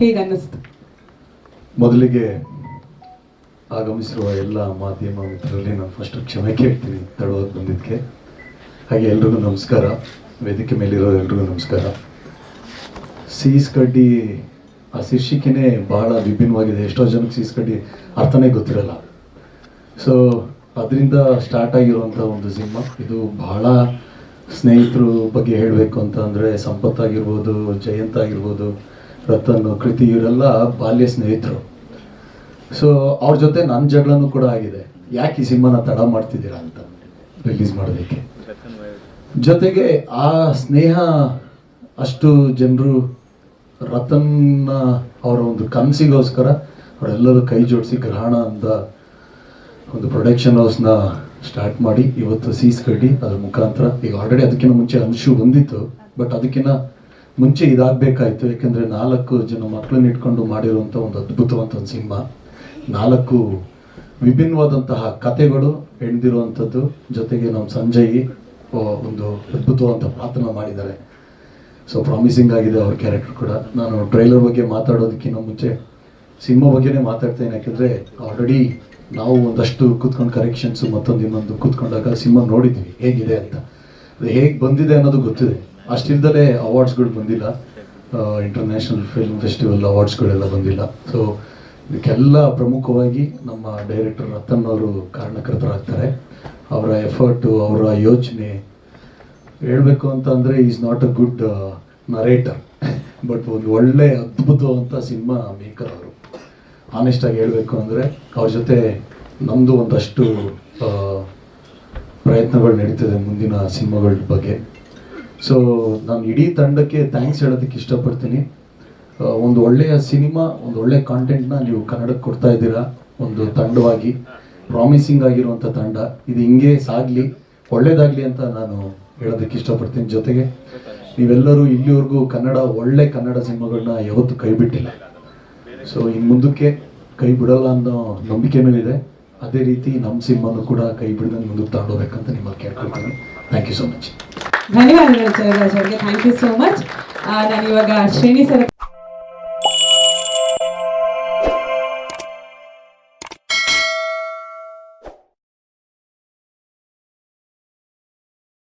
ಹೇಗೆ ಅನ್ನಿಸ್ತು ಮೊದಲಿಗೆ ಆಗಮಿಸಿರುವ ಎಲ್ಲ ಮಾಧ್ಯಮ ಮಿತ್ರರಲ್ಲಿ ನಾನು ಫಸ್ಟ್ ಕ್ಷಮೆ ಕೇಳ್ತೀನಿ ತಡವಾಗಿ ಬಂದಿದ್ದಕ್ಕೆ. ಹಾಗೆ ಎಲ್ರಿಗೂ ನಮಸ್ಕಾರ. ವೇದಿಕೆ ಮೇಲಿರೋ ಎಲ್ರಿಗೂ ನಮಸ್ಕಾರ. ಸೀಸ್ ಕಡ್ಡಿ, ಆ ಶೀರ್ಷಿಕೆನೇ ಬಹಳ ವಿಭಿನ್ನವಾಗಿದೆ. ಎಷ್ಟೋ ಜನಕ್ಕೆ ಸೀಸ್ ಕಡ್ಡಿ ಅರ್ಥನೇ ಗೊತ್ತಿರಲ್ಲ. ಸೊ ಅದರಿಂದ ಸ್ಟಾರ್ಟ್ ಆಗಿರುವಂಥ ಒಂದು ಸಿನಿಮಾ. ಇದು ಬಹಳ ಸ್ನೇಹಿತರು ಬಗ್ಗೆ ಹೇಳಬೇಕು ಅಂತ ಅಂದರೆ ಸಂಪತ್ ಆಗಿರ್ಬೋದು, ಜಯಂತ್ ಆಗಿರ್ಬೋದು ರತನ್, ಕೃತಿ ಇವರೆಲ್ಲ ಬಾಲ್ಯ ಸ್ನೇಹಿತರು. ಸೊ ಅವ್ರ ಜೊತೆ ನನ್ನ ಜಗಳನೂ ಕೂಡ ಆಗಿದೆ. ಯಾಕೆ ಈ ಸಿನಿಮಾನ ತಡ ಮಾಡ್ತಿದ್ದೀರಾ ಅಂತ ರಿಲೀಸ್ ಮಾಡೋದಕ್ಕೆ ಜೊತೆಗೆ ಆ ಸ್ನೇಹ ಅಷ್ಟು ಜನರು ರತನ್ನ ಅವರ ಒಂದು ಕನಸಿಗೋಸ್ಕರ ಅವರೆಲ್ಲರೂ ಕೈ ಜೋಡಿಸಿ ಗ್ರಹಣ ಅಂತ ಒಂದು ಪ್ರೊಡಕ್ಷನ್ ಹೌಸ್ನ ಸ್ಟಾರ್ಟ್ ಮಾಡಿ ಇವತ್ತು ಸೀಸ್ ಕಟ್ಟಿ ಅದ್ರ ಮುಖಾಂತರ ಈಗ ಆಲ್ರೆಡಿ ಅದಕ್ಕಿಂತ ಮುಂಚೆ ಅಂಶು ಬಂದಿತ್ತು ಬಟ್ ಅದಕ್ಕಿಂತ ಮುಂಚೆ ಇದಾಗಬೇಕಾಯ್ತು, ಯಾಕೆಂದರೆ ನಾಲ್ಕು ಜನ ಮಕ್ಕಳನ್ನ ಇಟ್ಕೊಂಡು ಮಾಡಿರುವಂಥ ಒಂದು ಅದ್ಭುತವಂತ ಒಂದು ಸಿನಿಮಾ. ನಾಲ್ಕು ವಿಭಿನ್ನವಾದಂತಹ ಕತೆಗಳು ಹೆಣ್ದಿರುವಂಥದ್ದು ಜೊತೆಗೆ ನಮ್ಮ ಸಂಜಯ್ ಒಂದು ಅದ್ಭುತವಾದಂಥ ಪಾತ್ರ ಮಾಡಿದ್ದಾರೆ. ಸೊ ಪ್ರಾಮಿಸಿಂಗ್ ಆಗಿದೆ ಅವ್ರ ಕ್ಯಾರೆಕ್ಟರ್ ಕೂಡ. ನಾನು ಟ್ರೈಲರ್ ಬಗ್ಗೆ ಮಾತಾಡೋದಕ್ಕಿಂತ ಮುಂಚೆ ಸಿನಿಮಾ ಬಗ್ಗೆನೇ ಮಾತಾಡ್ತೇನೆ, ಯಾಕೆಂದರೆ ಆಲ್ರೆಡಿ ನಾವು ಒಂದಷ್ಟು ಕೂತ್ಕೊಂಡು ಕರೆಕ್ಷನ್ಸು ಮತ್ತೊಂದು ಇನ್ನೊಂದು ಕೂತ್ಕೊಂಡಾಗ ಸಿನಿಮಾ ನೋಡಿದ್ವಿ, ಹೇಗಿದೆ ಅಂತ. ಅದು ಹೇಗೆ ಬಂದಿದೆ ಅನ್ನೋದು ಗೊತ್ತಿದೆ. ಅಷ್ಟಿಲ್ದಲೇ ಅವಾರ್ಡ್ಸ್ಗಳು ಬಂದಿಲ್ಲ. ಇಂಟರ್ನ್ಯಾಷನಲ್ ಫಿಲ್ಮ್ ಫೆಸ್ಟಿವಲ್ ಅವಾರ್ಡ್ಸ್ಗಳೆಲ್ಲ ಬಂದಿಲ್ಲ. ಸೊ ಇದಕ್ಕೆಲ್ಲ ಪ್ರಮುಖವಾಗಿ ನಮ್ಮ ಡೈರೆಕ್ಟರ್ ರತನ್ ಅವರು ಕಾರಣಕರ್ತರಾಗ್ತಾರೆ. ಅವರ ಎಫರ್ಟು ಅವರ ಯೋಚನೆ ಹೇಳಬೇಕು ಅಂತ ಅಂದರೆ is not a good narrator but ಒಂದು ಒಳ್ಳೆ ಅದ್ಭುತವಾದಂಥ ಸಿನಿಮಾ ಮೇಕರ್ ಅವರು. ಆನೆಸ್ಟಾಗಿ ಹೇಳಬೇಕು ಅಂದರೆ ಅವ್ರ ಜೊತೆ ನಮ್ಮದು ಒಂದಷ್ಟು ಪ್ರಯತ್ನಗಳು ನಡೀತದೆ ಮುಂದಿನ ಸಿನಿಮಾಗಳ ಬಗ್ಗೆ. ಸೊ ನಾನು ಇಡೀ ತಂಡಕ್ಕೆ ಥ್ಯಾಂಕ್ಸ್ ಹೇಳೋದಕ್ಕೆ ಇಷ್ಟಪಡ್ತೀನಿ. ಒಂದು ಒಳ್ಳೆಯ ಸಿನಿಮಾ, ಒಂದು ಒಳ್ಳೆಯ ಕಾಂಟೆಂಟ್ನ ನೀವು ಕನ್ನಡಕ್ಕೆ ಕೊಡ್ತಾ ಇದ್ದೀರಾ? ಒಂದು ತಂಡವಾಗಿ ಪ್ರಾಮಿಸಿಂಗ್ ಆಗಿರುವಂಥ ತಂಡ. ಇದು ಹಿಂಗೆ ಸಾಗಲಿ, ಒಳ್ಳೇದಾಗಲಿ ಅಂತ ನಾನು ಹೇಳೋದಕ್ಕೆ ಇಷ್ಟಪಡ್ತೀನಿ ಜೊತೆಗೆ. ನೀವೆಲ್ಲರೂ ಇಲ್ಲಿವರೆಗೂ ಕನ್ನಡ, ಒಳ್ಳೆ ಕನ್ನಡ ಸಿನಿಮಾಗಳನ್ನ ಯಾವತ್ತೂ ಕೈ ಬಿಟ್ಟಿಲ್ಲ. ಸೊ ಇನ್ನು ಮುಂದಕ್ಕೆ ಕೈ ಬಿಡಲ್ಲ ಅನ್ನೋ ನಂಬಿಕೆನೂ ಇದೆ ಅದೇ ರೀತಿ ನಮ್ಮ ಸಿನಿಮಾನು ಕೂಡ ಕೈ ಬಿಡದಂಗೆ ಮುಂದಕ್ಕೆ ತಗೊಂಡೋಗ್ಬೇಕಂತ ನಿಮ್ಮಲ್ಲಿ ಕೇಳ್ಕೊಳ್ತೀನಿ. ಥ್ಯಾಂಕ್ ಯು ಸೊ ಮಚ್ ಧನ್ಯವಾದಗಳು ಚಂದ್ರರಾಜ್ ಅವರಿಗೆ ಥ್ಯಾಂಕ್ ಯು ಸೋ ಮಚ್ ನಾನು ಇವಾಗ ಶ್ರೇಣಿ ಸರ್